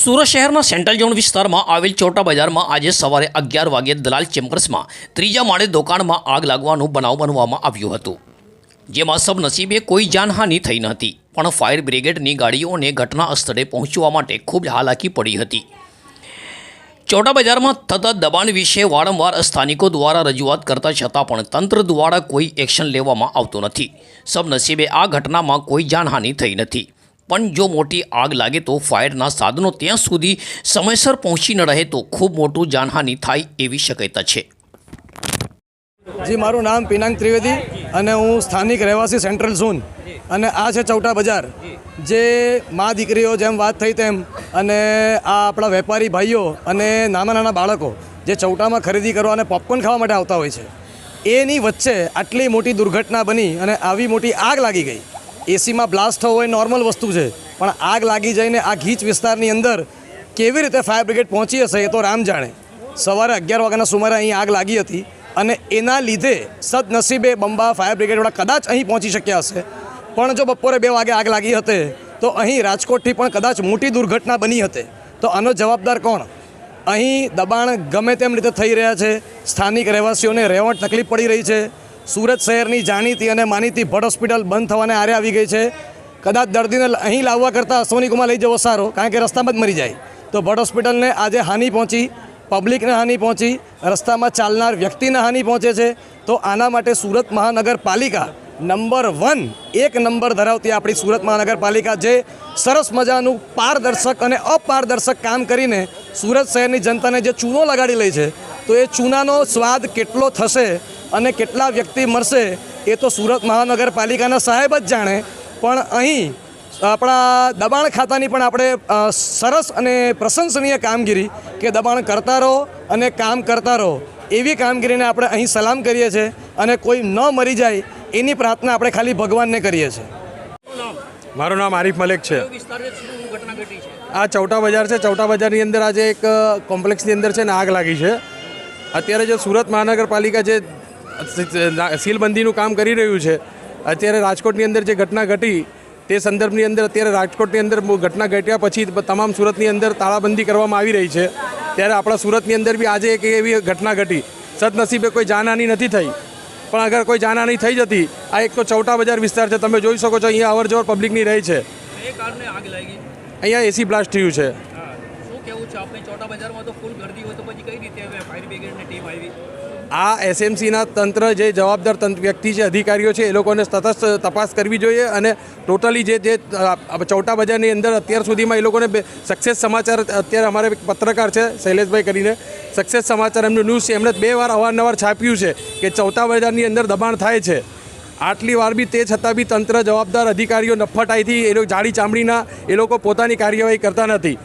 સુરત શહેરના central zone વિસ્તારમાં આવેલ ચોટા બજારમાં આજે સવારે અગિયાર વાગે દલાલ ચેમ્બર્સમાં ત્રીજા માળે દુકાનમાં આગ લાગવાનું બનાવ બનવામાં આવ્યું હતું, જેમાં સબનસીબે કોઈ જાનહાનિ થઈ ન હતી, પણ ફાયર બ્રિગેડની ગાડીઓને ઘટના સ્થળે પહોંચવા માટે ખૂબ હાલાકી પડી હતી. ચોટા બજારમાં થતા દબાણ વિશે વારંવાર સ્થાનિકો દ્વારા રજૂઆત કરતા છતાં પણ તંત્ર દ્વારા કોઈ એક્શન લેવામાં આવતું નથી. સબનસીબે આ ઘટનામાં કોઈ જાનહાનિ થઈ નથી. પણ જો મોટી આગ લાગે તો ફાયરના સાધનો ત્યાં સુધી સમયસર પહોંચી ન રહે તો ખૂબ મોટું જાનહાનિ થાય એવી શક્યતા છે. જી, મારું નામ પિનાંગ ત્રિવેદી અને હું સ્થાનિક રહેવાસી સેન્ટ્રલ ઝોન અને આ છે ચૌટા બજાર. જે મા દીકરીઓ જેમ વાત થઈ તેમ અને આ આપણા વેપારી ભાઈઓ અને નાના નાના બાળકો જે ચૌટામાં ખરીદી કરવા અને પોપકોર્ન ખાવા માટે આવતા હોય છે, એની વચ્ચે આટલી મોટી દુર્ઘટના બની અને આવી મોટી આગ લાગી ગઈ. એસીમાં બ્લાસ્ટ થવો એ નોર્મલ વસ્તુ છે. પણ આગ લાગી જઈને આ ગીચ વિસ્તારની અંદર કેવી રીતે ફાયર બ્રિગેડ પહોંચી હશે એ તો રામ જાણે. સવારે અગિયાર વાગ્યાના સુમારે અહીં આગ લાગી હતી અને એના લીધે સદનસીબે બંબા ફાયર બ્રિગેડવાળા કદાચ અહીં પહોંચી શક્યા હશે. પણ જો બપોરે બે વાગે આગ લાગી હતે, તો અહીં રાજકોટથી પણ કદાચ મોટી દુર્ઘટના બની હતી. તો આનો જવાબદાર કોણ? અહીં દબાણ ગમે તેમ રીતે થઈ રહ્યા છે. સ્થાનિક રહેવાસીઓને રહેવાટ તકલીફ પડી રહી છે. સુરત શહેરની જાણીતી અને માનીતી ભટ્ટ હોસ્પિટલ બંધ થવાને આરે આવી ગઈ છે. કદાચ દર્દીને અહીં લાવવા કરતાં અશ્વનીકુમાર લઈ જવો સારો, કારણ કે રસ્તામાં જ મરી જાય. તો ભટ્ટ હોસ્પિટલને આજે હાનિ પહોંચી, પબ્લિકને હાનિ પહોંચી, રસ્તામાં ચાલનાર વ્યક્તિને હાનિ પહોંચે છે. તો આના માટે સુરત મહાનગરપાલિકા નંબર વન, એક નંબર ધરાવતી આપણી સુરત મહાનગરપાલિકા જે સરસ મજાનું પારદર્શક અને અપારદર્શક કામ કરીને સુરત શહેરની જનતાને જે ચૂનો લગાડી લે છે, તો એ ચૂનાનો સ્વાદ કેટલો થશે અને કેટલા વ્યક્તિ મળશે એ તો સુરત મહાનગરપાલિકાના સાહેબ જ જાણે. પણ અહીં આપણા દબાણ ખાતાની પણ આપણે સરસ અને પ્રશંસનીય કામગીરી કે દબાણ કરતા રહો અને કામ કરતા રહો એવી કામગીરીને આપણે અહીં સલામ કરીએ છીએ અને કોઈ ન મરી જાય એની પ્રાર્થના આપણે ખાલી ભગવાનને કરીએ છીએ. મારું નામ આરિફ મલેક છે. આ ચૌટા બજાર છે. ચૌટા બજારની અંદર આજે એક કોમ્પ્લેક્સની અંદર છે ને આગ લાગી છે. અત્યારે જે સુરત મહાનગરપાલિકા જે સીલબંધીનું કામ કરી રહ્યું છે. અત્યારે રાજકોટની અંદર જે ઘટના ઘટી તે સંદર્ભની અંદર અત્યારે રાજકોટની અંદર ઘટના ઘટ્યા પછી તમામ સુરતની અંદર તાળાબંધી કરવામાં આવી રહી છે. ત્યારે આપણા સુરતની અંદર બી આજે એક એવી ઘટના ઘટી. સદનસીબે કોઈ જાનહાની નથી થઈ. પણ અગર કોઈ જાનહાની થઈ જતી આ એક તો ચૌટા બજાર વિસ્તાર છે તમે જોઈ શકો છો અહીંયા અવર જવર પબ્લિકની રહી છે. અહીંયા એસી બ્લાસ્ટ થયું છે. શું કેવું છે? આપણે ચોટા બજારમાં તો ફૂલ ગરદી હોય તો પછી કઈ રીતે ફાયર બ્રિગેડની ટીમ આવી? આ એસએમસીના તંત્ર જે જવાબદાર તંત્ર વ્યક્તિ છે, અધિકારીઓ છે, એ લોકોને તટસ્થ તપાસ કરવી જોઈએ અને ટોટલી જે જે ચૌટા બજારની અંદર અત્યાર સુધીમાં એ લોકોને સક્સેસ સમાચાર અત્યારે અમારે પત્રકાર છે, શૈલેષભાઈ કરીને સક્સેસ સમાચાર એમનું ન્યૂઝ છે, એમણે બે વાર અવારનવાર છાપ્યું છે કે ચૌટા બજારની અંદર દબાણ થાય છે. આટલી વાર બી તે છતાં બી તંત્ર જવાબદાર અધિકારીઓ નફટાઈથી એ લોકો જાડી ચામડીના એ લોકો પોતાની કાર્યવાહી કરતા નથી.